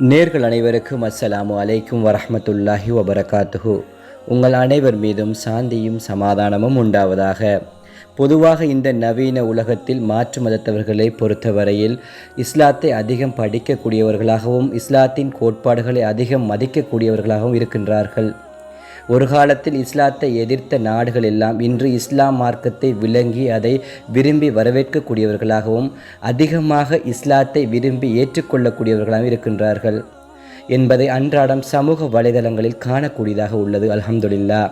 நேர்கள் அனைவருக்கும் அஸ்ஸலாமு அலைக்கும் வரஹமத்துல்லாஹி வபரகாத்துஹு. உங்கள் அனைவர் மீதும் சாந்தியும் சமாதானமும் உண்டாவதாக. பொதுவாக இந்த நவீன உலகத்தில் மாற்று மதத்தவர்களை பொறுத்தவரையில் இஸ்லாத்தை அதிகம் படிக்கக்கூடியவர்களாகவும் இஸ்லாத்தின் கோட்பாடுகளை அதிகம் மதிக்கக்கூடியவர்களாகவும் இருக்கின்றார்கள். ஒரு காலத்தில் இஸ்லாத்தை எதிர்த்த நாடுகள் எல்லாம் இன்று இஸ்லாம் மார்க்கத்தை விளங்கி அதை விரும்பி வரவேற்கக்கூடியவர்களாகவும் அதிகமாக இஸ்லாத்தை விரும்பி ஏற்றுக்கொள்ளக்கூடியவர்களாகவும் இருக்கின்றார்கள் என்பதை அன்றாடம் சமூக வலைதளங்களில் காணக்கூடியதாக உள்ளது. அலமதுல்லா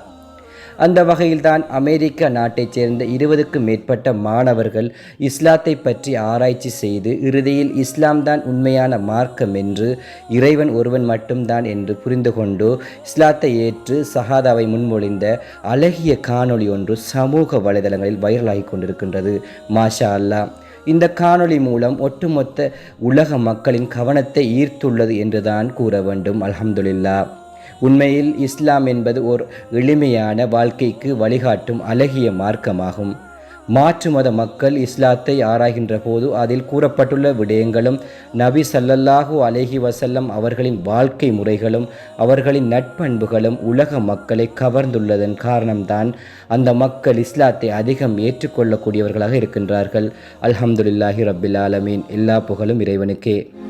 அந்த வகையில்தான் அமெரிக்க நாட்டைச் சேர்ந்த இருபதுக்கும் மேற்பட்ட மாணவர்கள் இஸ்லாத்தை பற்றி ஆராய்ச்சி செய்து இறுதியில் இஸ்லாம் தான் உண்மையான மார்க்கம் என்று இறைவன் ஒருவன் மட்டும்தான் என்று புரிந்து கொண்டு இஸ்லாத்தை ஏற்று சஹாதாவை முன்மொழிந்த அழகிய காணொளி ஒன்று சமூக வலைதளங்களில் வைரலாகி கொண்டிருக்கின்றது. மாஷா அல்லாஹ் இந்த காணொளி மூலம் ஒட்டுமொத்த உலக மக்களின் கவனத்தை ஈர்த்துள்ளது என்றுதான் கூற வேண்டும். அலமதுல்லா உண்மையில் இஸ்லாம் என்பது ஓர் எளிமையான வாழ்க்கைக்கு வழிகாட்டும் அழகிய மார்க்கமாகும். மாற்று மத மக்கள் இஸ்லாத்தை ஆராய்கின்ற போது அதில் கூறப்பட்டுள்ள விடயங்களும் நபி ஸல்லல்லாஹு அலேஹி வசல்லம் அவர்களின் வாழ்க்கை முறைகளும் அவர்களின் நட்பண்புகளும் உலக மக்களை கவர்ந்துள்ளதன் காரணம்தான் அந்த மக்கள் இஸ்லாத்தை அதிகம் ஏற்றுக்கொள்ளக்கூடியவர்களாக இருக்கின்றார்கள். அல்ஹம்துலில்லாஹி ரப்பில் ஆலமீன். எல்லா புகழும் இறைவனுக்கே.